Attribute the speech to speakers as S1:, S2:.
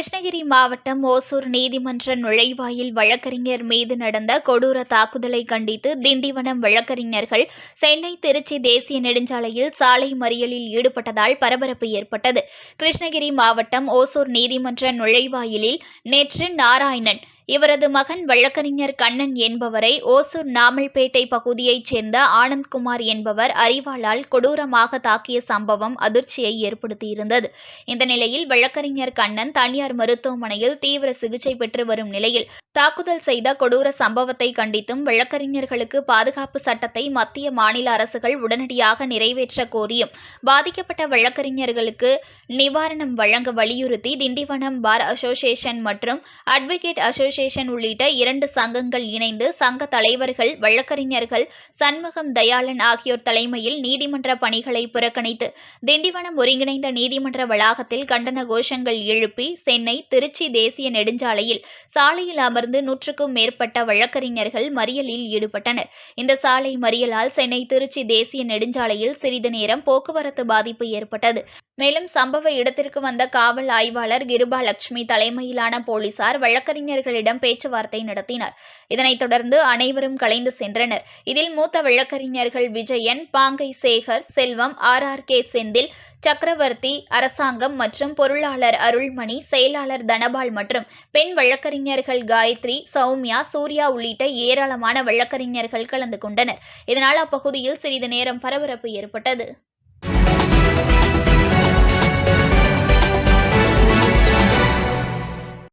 S1: கிருஷ்ணகிரி மாவட்டம் ஓசூர் நீதிமன்ற நுழைவாயில் வழக்கறிஞர் மீது நடந்த கொடூர தாக்குதலை கண்டித்து திண்டிவனம் வழக்கறிஞர்கள் சென்னை திருச்சி தேசிய நெடுஞ்சாலையில் சாலை மறியலில் ஈடுபட்டதால் பரபரப்பு ஏற்பட்டது. கிருஷ்ணகிரி மாவட்டம் ஓசூர் நீதிமன்ற நுழைவாயிலில் நேற்று நாராயணன் இவரது மகன் வழக்கறிஞர் கண்ணன் என்பவரை ஓசூர் நாமல்பேட்டை பகுதியைச் சேர்ந்த ஆனந்த்குமார் என்பவர் அரிவாளால் கொடூரமாக தாக்கிய சம்பவம் அதிர்ச்சியை ஏற்படுத்தியிருந்தது. இந்த நிலையில் வழக்கறிஞர் கண்ணன் தனியார் மருத்துவமனையில் தீவிர சிகிச்சை பெற்று வரும் நிலையில் தாக்குதல் செய்த கொடூர சம்பவத்தை கண்டித்தும் வழக்கறிஞர்களுக்கு பாதுகாப்பு சட்டத்தை மத்திய மாநில அரசுகள் உடனடியாக நிறைவேற்ற கோரியும் பாதிக்கப்பட்ட வழக்கறிஞர்களுக்கு நிவாரணம் வழங்க வலியுறுத்தி திண்டிவனம் பார் அசோசியேஷன் மற்றும் அட்வொகேட் அசோசியேஷன் உள்ளிட்ட இரண்டு சங்கங்கள் இணைந்து சங்க தலைவர்கள் வழக்கறிஞர்கள் சண்முகம் தயாளன் ஆகியோர் தலைமையில் நீதிமன்ற பணிகளை புறக்கணித்து திண்டிவனம் ஒருங்கிணைந்த நீதிமன்ற வளாகத்தில் கண்டன கோஷங்கள் எழுப்பி சென்னை திருச்சி தேசிய நெடுஞ்சாலையில் சாலையில் அமர்ந்து நூற்றுக்கும் மேற்பட்ட வழக்கறிஞர்கள் மறியலில் ஈடுபட்டனர். இந்த சாலை மறியலால் சென்னை திருச்சி தேசிய நெடுஞ்சாலையில் சிறிது நேரம் போக்குவரத்து பாதிப்பு ஏற்பட்டது. மேலும் சம்பவ இடத்திற்கு வந்த காவல் ஆய்வாளர் கிருபாலட்சுமி தலைமையிலான போலீசார் வழக்கறிஞர்களிடம் பேச்சுவார்த்தை நடத்தினர். இதனைத் தொடர்ந்து அனைவரும் கலைந்து சென்றனர். இதில் மூத்த வழக்கறிஞர்கள் Vijayan பாங்கை Sekar Selvam R. R. K. Senthil Chakravarthi அரசாங்கம் மற்றும் பொருளாளர் அருள்மணி செயலாளர் தனபால் மற்றும் பெண் வழக்கறிஞர்கள் காயத்ரி சௌமியா சூர்யா உள்ளிட்ட ஏராளமான வழக்கறிஞர்கள் கலந்து கொண்டனர். இதனால் அப்பகுதியில் சிறிது நேரம் பரபரப்பு ஏற்பட்டது.